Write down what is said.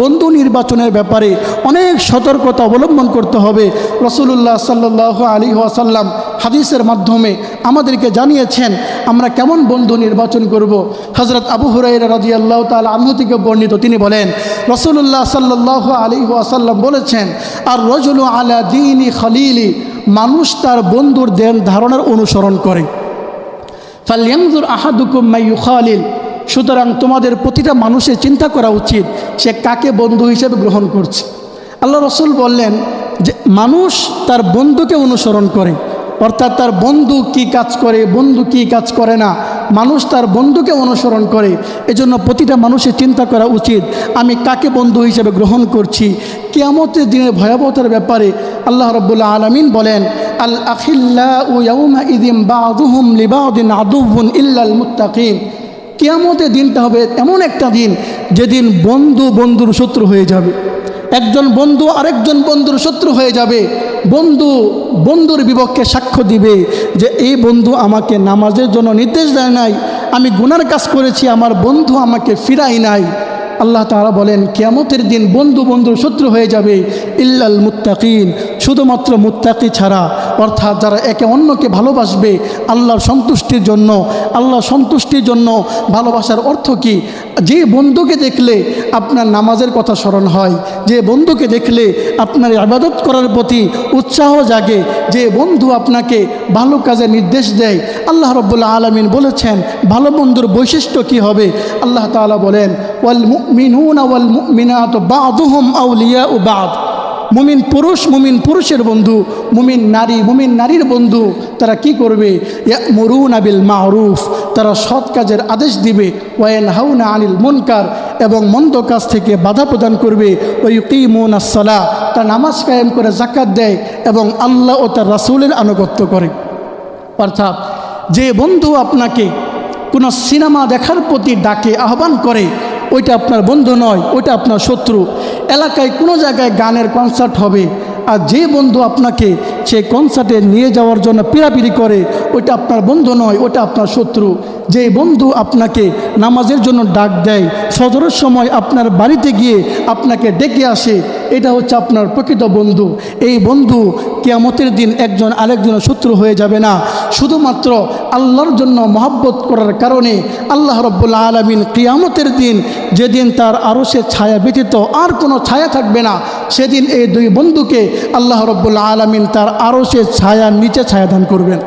বন্ধু নির্বাচনের ব্যাপারে অনেক সতর্কতা অবলম্বন করতে হবে। রসুল্লাহ সাল্লাহ আলী ওয়াসাল্লাম হাদিসের মাধ্যমে আমাদেরকে জানিয়েছেন, আমরা কেমন বন্ধু নির্বাচন করব? হজরত আবু হুরাইরা রাজি আল্লাহ তাল থেকে বর্ণিত তিনি বলেন রসুল্লাহ সাল্লাহ আলী ওয়াসাল্লাম বলেছেন আর রজুল আলা দিনী খালিলি মানুষ তার বন্ধুর দেন ধারণার অনুসরণ করে। ফালিয়াংজুর আহাদুকুম মাইয়ু খালিল সুতরাং তোমাদের প্রতিটা মানুষের চিন্তা করা উচিত সে কাকে বন্ধু হিসেবে গ্রহণ করছে। আল্লাহ রসুল বললেন যে, মানুষ তার বন্ধুকে অনুসরণ করে, অর্থাৎ তার বন্ধু কি কাজ করে, বন্ধু কি কাজ করে না, মানুষ তার বন্ধুকে অনুসরণ করে। এজন্য প্রতিটা মানুষের চিন্তা করা উচিত, আমি কাকে বন্ধু হিসেবে গ্রহণ করছি। কেয়ামতের দিনের ভয়াবহতার ব্যাপারে আল্লাহ রব্বুল্লা আলমিন বলেন আল আখিল্লা ইদিম বাদুহুম লিবাউদ্দিন আদুবুন ইল্লাল মুত্তাকিম কেয়ামতের দিনটা হবে এমন একটা দিন যেদিন বন্ধু বন্ধুর শত্রু হয়ে যাবে। একজন বন্ধু আরেকজন বন্ধুর শত্রু হয়ে যাবে। বন্ধু বন্ধুর বিপক্ষে সাক্ষ্য দিবে যে, এই বন্ধু আমাকে নামাজের জন্য নির্দেশ দেয় নাই, আমি গুনার কাজ করেছি, আমার বন্ধু আমাকে ফিরাই নাই। আল্লাহ তারা বলেন, কেয়ামতের দিন বন্ধু বন্ধুর শত্রু হয়ে যাবে। ইল্লাল মুত্তাকিন। শুধুমাত্র মুত্তাকি ছাড়া, অর্থাৎ যারা একে অন্যকে ভালোবাসবে, আল্লাহর সন্তুষ্টির জন্য আল্লাহ সন্তুষ্টির জন্য ভালোবাসার অর্থ কি? যে বন্ধুকে দেখলে আপনার নামাজের কথা স্মরণ হয়, যে বন্ধুকে দেখলে আপনার আবাদত করার প্রতি উৎসাহ জাগে, যে বন্ধু আপনাকে ভালো কাজে নির্দেশ দেয়। আল্লাহ রব্বুল্লা আলমিন বলেছেন, ভালো বন্ধুর বৈশিষ্ট্য কি হবে? আল্লাহ তালা বলেন, ওয়াল মুমিনুন ওয়াল মুমিনাত বাদুহুম আউলিয়া ও বাদ। মুমিন পুরুষ, মুমিন পুরুষের বন্ধু, মুমিন নারী, মুমিন নারীর বন্ধু, তারা কি করবে? মরুন আবিল মাহরুফ তারা সৎ কাজের আদেশ দিবে। ওয়েন হাউনা আনিল মুনকার, এবং মন্দ কাজ থেকে বাধা প্রদান করবে। ওই কিমুন আসলা তার নামাজ কায়েম করে জাকাত দেয়, এবং আল্লাহ ও তার রাসুলের আনুগত্য করে। অর্থাৎ যে বন্ধু আপনাকে কোনো সিনেমা দেখার প্রতি ডাকে আহ্বান করে ওইটা আপনার বন্ধু নয়, ওইটা আপনার শত্রু। এলাকায় কোনো জায়গায় গানের কনসার্ট হবে, আর যে বন্ধু আপনাকে সে কনসার্টে নিয়ে যাওয়ার জন্য পিড়াপিড়ি করে, ওইটা আপনার বন্ধু নয় ওটা আপনার শত্রু। যে বন্ধু আপনাকে নামাজের জন্য ডাক দেয় সদরের সময় আপনার বাড়িতে গিয়ে আপনাকে ডেকে আসে, এটা হচ্ছে আপনার প্রকৃত বন্ধু। এই বন্ধু কেয়ামতের দিন একজন আরেকজনের শত্রু হয়ে যাবে না। শুধুমাত্র আল্লাহর জন্য মহাব্বত করার কারণে আল্লাহ রব্বুল্লা আলমিন কিয়ামতের দিন যেদিন তার আরও সে ছায়া ব্যতীত আর কোনো ছায়া থাকবে না, সেদিন এই দুই বন্ধুকে আল্লাহ রব্বুল্লা আলমিন তার আরও সে ছায়ার নিচে ছায়া দান করবেন।